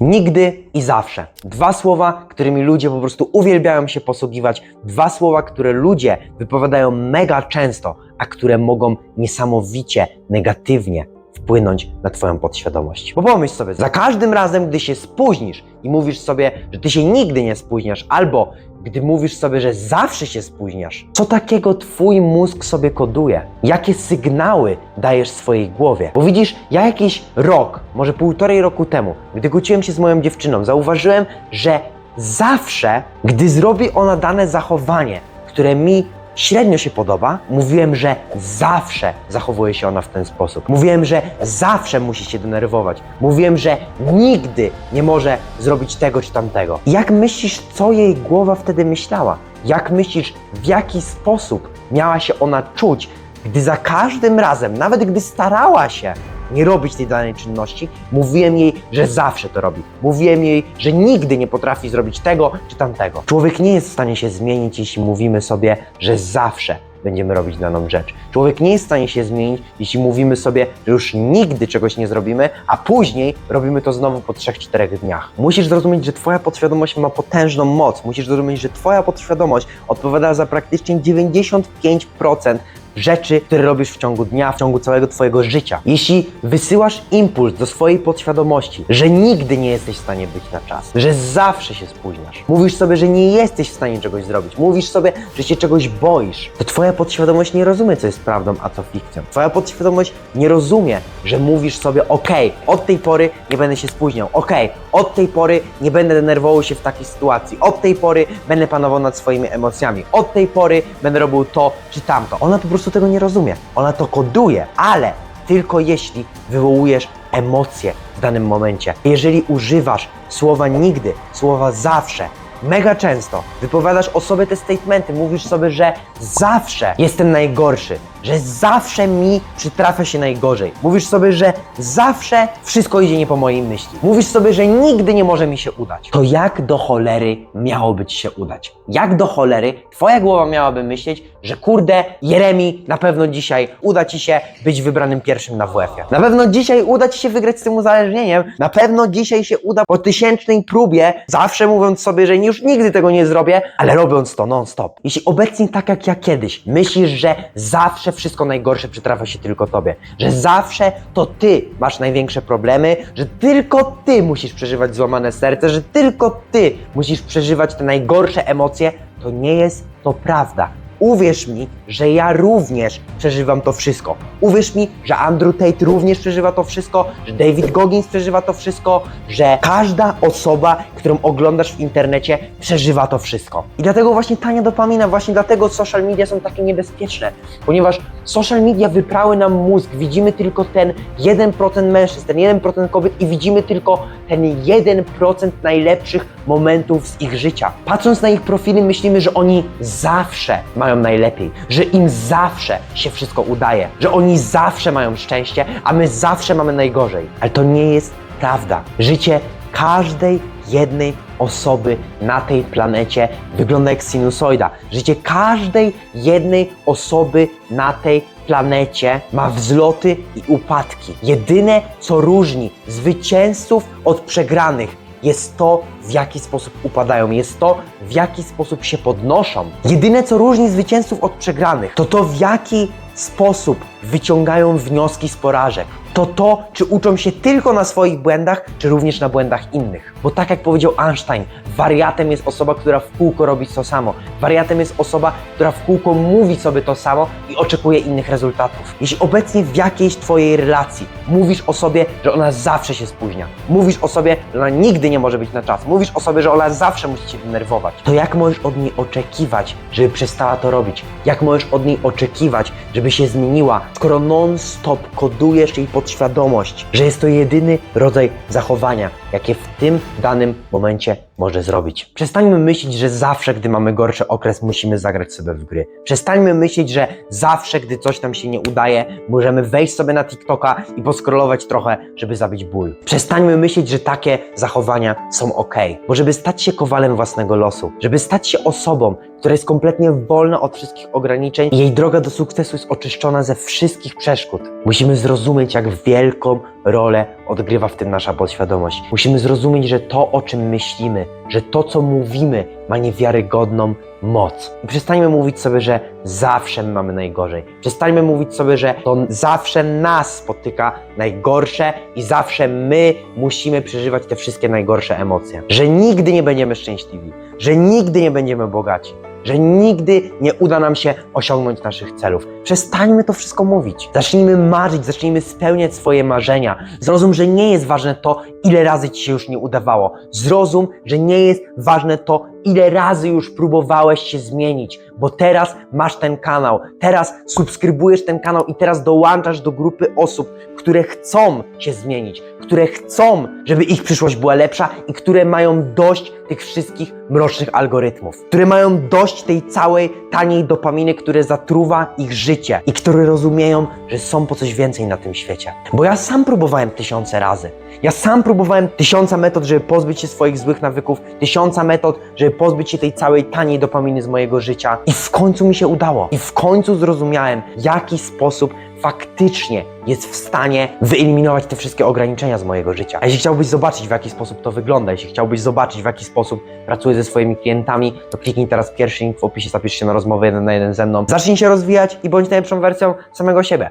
Nigdy i zawsze. Dwa słowa, którymi ludzie po prostu uwielbiają się posługiwać. Dwa słowa, które ludzie wypowiadają mega często, a które mogą niesamowicie negatywnie wpłynąć na Twoją podświadomość. Bo pomyśl sobie, za każdym razem, gdy się spóźnisz i mówisz sobie, że Ty się nigdy nie spóźniasz, albo gdy mówisz sobie, że zawsze się spóźniasz, co takiego Twój mózg sobie koduje? Jakie sygnały dajesz swojej głowie? Bo widzisz, ja jakiś rok, może półtorej roku temu, gdy kłóciłem się z moją dziewczyną, zauważyłem, że zawsze, gdy zrobi ona dane zachowanie, które mi średnio się podoba, mówiłem, że zawsze zachowuje się ona w ten sposób. Mówiłem, że zawsze musi się denerwować. Mówiłem, że nigdy nie może zrobić tego czy tamtego. Jak myślisz, co jej głowa wtedy myślała? Jak myślisz, w jaki sposób miała się ona czuć, gdy za każdym razem, nawet gdy starała się nie robić tej danej czynności, mówiłem jej, że zawsze to robi. Mówiłem jej, że nigdy nie potrafi zrobić tego czy tamtego. Człowiek nie jest w stanie się zmienić, jeśli mówimy sobie, że zawsze będziemy robić daną rzecz. Człowiek nie jest w stanie się zmienić, jeśli mówimy sobie, że już nigdy czegoś nie zrobimy, a później robimy to znowu po 3-4 dniach. Musisz zrozumieć, że Twoja podświadomość ma potężną moc. Musisz zrozumieć, że Twoja podświadomość odpowiada za praktycznie 95% rzeczy, które robisz w ciągu dnia, w ciągu całego Twojego życia. Jeśli wysyłasz impuls do swojej podświadomości, że nigdy nie jesteś w stanie być na czas, że zawsze się spóźniasz, mówisz sobie, że nie jesteś w stanie czegoś zrobić, mówisz sobie, że się czegoś boisz, to Twoja podświadomość nie rozumie, co jest prawdą, a co fikcją. Twoja podświadomość nie rozumie, że mówisz sobie, ok, od tej pory nie będę się spóźniał, ok, od tej pory nie będę denerwował się w takiej sytuacji, od tej pory będę panował nad swoimi emocjami, od tej pory będę robił to czy tamto. Ona po prostu tego nie rozumie. Ona to koduje, ale tylko jeśli wywołujesz emocje w danym momencie. Jeżeli używasz słowa nigdy, słowa zawsze, mega często wypowiadasz o sobie te statementy, mówisz sobie, że zawsze jestem najgorszy, że zawsze mi przytrafia się najgorzej. Mówisz sobie, że zawsze wszystko idzie nie po mojej myśli. Mówisz sobie, że nigdy nie może mi się udać. To jak do cholery miałoby ci się udać? Jak do cholery twoja głowa miałaby myśleć, że kurde, Jeremi, na pewno dzisiaj uda ci się być wybranym pierwszym na WF-ie. Na pewno dzisiaj uda ci się wygrać z tym uzależnieniem. Na pewno dzisiaj się uda po tysięcznej próbie, zawsze mówiąc sobie, że już nigdy tego nie zrobię, ale robiąc to non-stop. Jeśli obecnie tak jak ja kiedyś myślisz, że zawsze wszystko najgorsze przytrafia się tylko tobie, że zawsze to ty masz największe problemy, że tylko ty musisz przeżywać złamane serce, że tylko ty musisz przeżywać te najgorsze emocje, to nie jest to prawda. Uwierz mi, że ja również przeżywam to wszystko. Uwierz mi, że Andrew Tate również przeżywa to wszystko, że David Goggins przeżywa to wszystko, że każda osoba, którą oglądasz w internecie, przeżywa to wszystko. I dlatego właśnie tania dopamina, właśnie dlatego social media są takie niebezpieczne, ponieważ social media wyprały nam mózg, widzimy tylko ten 1% mężczyzn, ten 1% kobiet i widzimy tylko ten 1% najlepszych momentów z ich życia. Patrząc na ich profily, myślimy, że oni zawsze mają najlepiej, że im zawsze się wszystko udaje, że oni zawsze mają szczęście, a my zawsze mamy najgorzej. Ale to nie jest prawda. Życie każdej jednej osoby na tej planecie wygląda jak sinusoida. Życie każdej jednej osoby na tej planecie ma wzloty i upadki. Jedyne, co różni zwycięzców od przegranych, jest to, w jaki sposób upadają, jest to, w jaki sposób się podnoszą. Jedyne, co różni zwycięzców od przegranych, to to, w jaki sposób wyciągają wnioski z porażek. To to, czy uczą się tylko na swoich błędach, czy również na błędach innych. Bo tak jak powiedział Einstein, wariatem jest osoba, która w kółko robi to samo. Wariatem jest osoba, która w kółko mówi sobie to samo i oczekuje innych rezultatów. Jeśli obecnie w jakiejś Twojej relacji mówisz o sobie, że ona zawsze się spóźnia, mówisz o sobie, że ona nigdy nie może być na czas, mówisz o sobie, że ona zawsze musi Cię denerwować, to jak możesz od niej oczekiwać, żeby przestała to robić? Jak możesz od niej oczekiwać, żeby się zmieniła, skoro non-stop kodujesz jej podświadomość, że jest to jedyny rodzaj zachowania, jakie w tym danym momencie może zrobić. Przestańmy myśleć, że zawsze, gdy mamy gorszy okres, musimy zagrać sobie w gry. Przestańmy myśleć, że zawsze, gdy coś nam się nie udaje, możemy wejść sobie na TikToka i poskrolować trochę, żeby zabić ból. Przestańmy myśleć, że takie zachowania są ok, bo żeby stać się kowalem własnego losu, żeby stać się osobą, która jest kompletnie wolna od wszystkich ograniczeń jej droga do sukcesu jest oczyszczona ze wszystkich przeszkód, musimy zrozumieć, jak wielką rolę odgrywa w tym nasza podświadomość. Musimy zrozumieć, że to, o czym myślimy, że to, co mówimy, ma niewiarygodną moc. I przestańmy mówić sobie, że zawsze my mamy najgorzej. Przestańmy mówić sobie, że to zawsze nas spotyka najgorsze i zawsze my musimy przeżywać te wszystkie najgorsze emocje. Że nigdy nie będziemy szczęśliwi, że nigdy nie będziemy bogaci, że nigdy nie uda nam się osiągnąć naszych celów. Przestańmy to wszystko mówić. Zacznijmy marzyć, zacznijmy spełniać swoje marzenia. Zrozum, że nie jest ważne to, ile razy ci się już nie udawało. Zrozum, że nie jest ważne to, ile razy już próbowałeś się zmienić, bo teraz masz ten kanał, teraz subskrybujesz ten kanał i teraz dołączasz do grupy osób, które chcą się zmienić, które chcą, żeby ich przyszłość była lepsza i które mają dość tych wszystkich mrocznych algorytmów, które mają dość tej całej taniej dopaminy, które zatruwa ich życie i które rozumieją, że są po coś więcej na tym świecie. Bo ja sam próbowałem tysiące razy. Ja sam próbowałem tysiąca metod, żeby pozbyć się swoich złych nawyków, tysiąca metod, żeby pozbyć się tej całej taniej dopaminy z mojego życia. I w końcu mi się udało. I w końcu zrozumiałem, jaki sposób faktycznie jest w stanie wyeliminować te wszystkie ograniczenia z mojego życia. A jeśli chciałbyś zobaczyć, w jaki sposób to wygląda, jeśli chciałbyś zobaczyć, w jaki sposób pracuję ze swoimi klientami, to kliknij teraz pierwszy link w opisie, zapisz się na rozmowę jeden na jeden ze mną. Zacznij się rozwijać i bądź najlepszą wersją samego siebie.